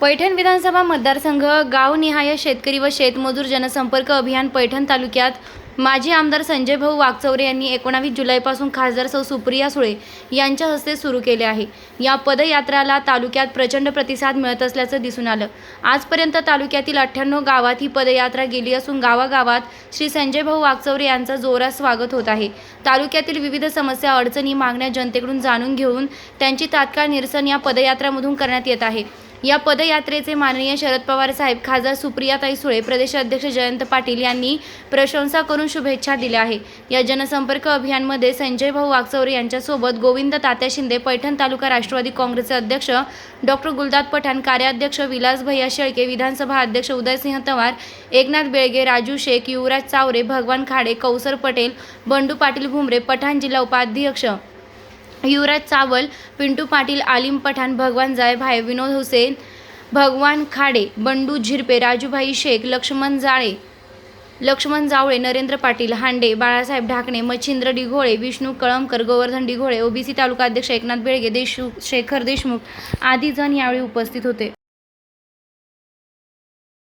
पैठण विधानसभा मतदारसंघ गावनिहाय शेतकरी व शेतमजूर जनसंपर्क अभियान पैठण तालुक्यात. माजी आमदार संजय भाऊ वागचौरे यांनी एकोणावीस जुलैपासून खासदार सौ सुप्रिया सुळे यांच्या हस्ते सुरू केले आहे. या पदयात्राला तालुक्यात प्रचंड प्रतिसाद मिळत असल्याचं दिसून आलं. आजपर्यंत तालुक्यातील अठ्ठ्याण्णव गावात ही पदयात्रा गेली असून गावागावात श्री संजय भाऊ वागचौरे यांचा जोरात स्वागत होत आहे. तालुक्यातील विविध समस्या अडचणी मागण्या जनतेकडून जाणून घेऊन त्यांची तात्काळ निरसन या पदयात्रामधून करण्यात येत आहे. या पदयात्रेचे माननीय शरद पवार साहेब खासदार सुप्रियाताई सुळे प्रदेशाध्यक्ष जयंत पाटील यांनी प्रशंसा करून शुभेच्छा दिल्या आहे या जनसंपर्क अभियानमध्ये संजय भाऊ वागचौरे यांच्यासोबत गोविंद तात्या शिंदे पैठण तालुका राष्ट्रवादी काँग्रेसचे अध्यक्ष डॉक्टर गुलदाद पठाण कार्याध्यक्ष विलास भैया शेळके विधानसभा अध्यक्ष उदयसिंह तवार एकनाथ बेळगे राजू शेख युवराज चावरे भगवान खाडे कौसर पटेल बंडू पाटील भुमरे पठाण जिल्हा उपाध्यक्ष युवराज चावल पिंटू पाटील आलिम पठाण भगवान जायभाय विनोद हुसेन भगवान खाडे बंडू झिरपे राजूभाई शेख लक्ष्मण जाळे लक्ष्मण जावळे नरेंद्र पाटील हांडे बाळासाहेब ढाकणे मच्छिंद्र डिघोळे विष्णू कळमकर गोवर्धन डिघोळे ओबीसी तालुका अध्यक्ष एकनाथ बेळगे देशमुख शेखर देशमुख आदी जण यावेळी उपस्थित होते.